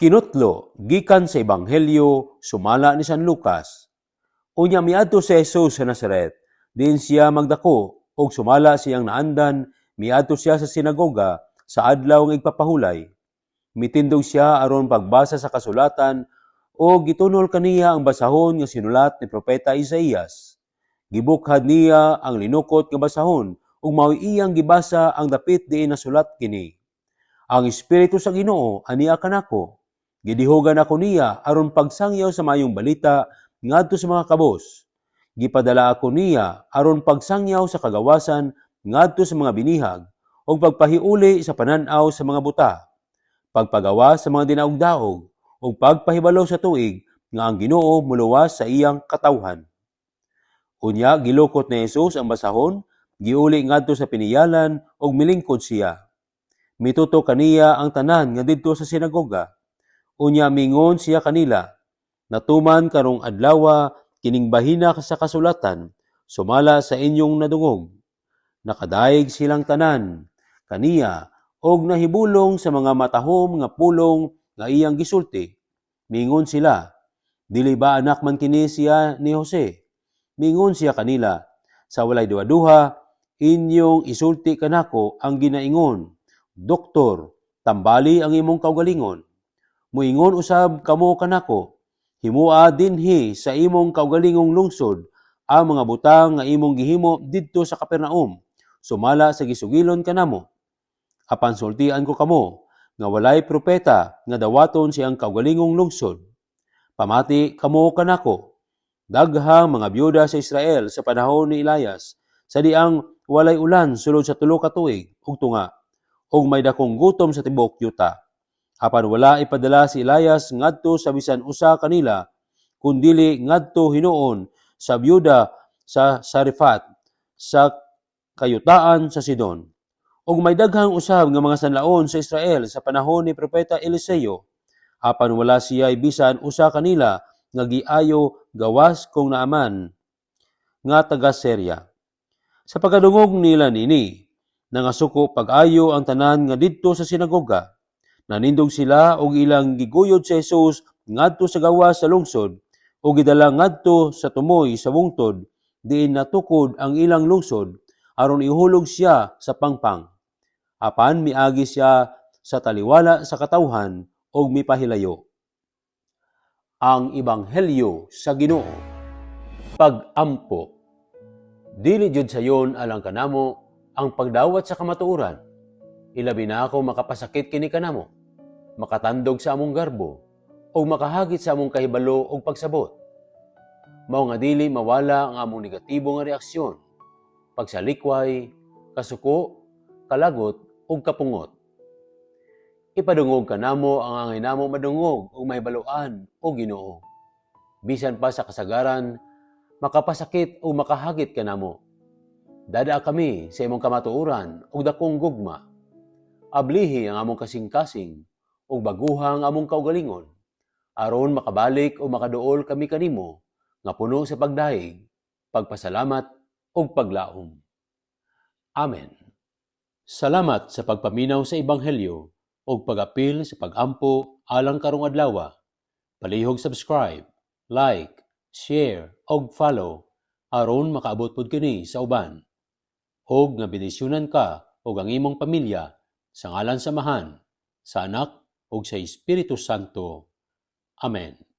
Kinutlo, gikan sa Ebanghelyo, sumala ni San Lucas. Unya miadto si Jesus sa Nazaret, din siya magdako, og sumala siyang naandan, miadto siya sa sinagoga, sa adlaw ng igpapahulay. Mitindog siya aron pagbasa sa kasulatan, o gitunol kaniya ang basahon nga sinulat ni Propeta Isaías. Gibukhad niya ang linukot nga basahon, ug mao iyang gibasa ang dapit diin nasulat kini. Ang Espiritu sa Ginoo aniya kanako, Gidihogan ako niya aron pagsangyaw sa mayong balita ngadto sa mga kabos. Gipadala ako niya aron pagsangyaw sa kagawasan ngadto sa mga binihag o pagpahiuli sa pananaw sa mga buta. Pagpagawa sa mga dinaog-daog o pagpahibalo sa tuig nga ang Ginoo muluwas sa iyang katawhan. Unya gilukot ni Jesus ang basahon, giuli ngadto sa piniyalan ug milingkod siya. Mituto kaniya ang tanan nga didto sa sinagoga Unya mingon siya kanila, natuman karong adlawa kining bahina sa kasulatan, sumala sa inyong nadungog. Nakadaig silang tanan, kaniya, og nahibulong sa mga matahom nga pulong nga iyang gisulti. Mingon sila, dili ba anak man kini siya ni Jose? Mingon siya kanila, sa walay duha-duha, inyong isulti kanako ang ginaingon, Doktor, tambali ang imong kaugalingon Muingon usab kamo kanako, himua dinhi sa imong kaugalingong lungsod ang mga butang nga imong gihimo didto sa Kapernaum, sumala sa gisugilon kanamo. Apan sultian ko kamo nga walay propeta nga dawaton siyang kaugalingong lungsod. Pamati kamo kanako, daghang mga byuda sa Israel sa panahon ni Elias, sa diang walay ulan sulod sa tulo ka tuig. Ug tunga, ug may dakong gutom sa tibok yuta apan wala ipadala si Elias ngadto sa bisan usa kanila kundili ngadto hinuon sa byuda sa Sarifat sa kayutaan sa Sidon. Ug may daghang usab nga mga sanlaon sa Israel sa panahon ni propeta Eliseo apan wala siya bisan usa kanila nga giayo gawas kung naaman nga taga Syria. Sa pagkadungog nila nini, nangasuko pag-ayo ang tanan nga didto sa sinagoga Nanindog sila og ilang giguyod sa Jesus ngadto sa gawas sa lungsod o gidala ngadto sa tumoy sa bungtod diin natukod ang ilang lungsod aron ihulog siya sa pangpang. Apan miagi siya sa taliwala sa katawhan og mipahilayo. Ang Ibanghelyo sa Ginoo Pag-ampo Dili jud sayon alang kanamo ang pagdawat sa kamatuoran. Ilabi na ako makapasakit kini kanamo makatandog sa among garbo, o makahagit sa among kahibalo o pagsabot. Mao nga dili mawala ang among negatibo nga reaksyon, pagsalikway, kasuko, kalagot, o kapungot. Ipadungog ka namo ang angay namo madungog o may baluan o ginoo. Bisan pa sa kasagaran, makapasakit o makahagit ka namo. Dada kami sa imong kamatuuran o dakong gugma. Ablihi ang among kasing-kasing o baguhang among kaugalingon aron makabalik o makaduol kami kanimo nga puno sa pagdaig, pagpasalamat ug paglaom. Amen. Salamat sa pagpaminaw sa ebanghelyo ug pagapil sa pagampo alang karong adlaw. Palihog subscribe, like, share ug follow aron makaabot pud kini sa uban. Og nga benisyonan ka ug ang imong pamilya sa ngalan samahan sa anak ug sa Espiritu Santo. Amen.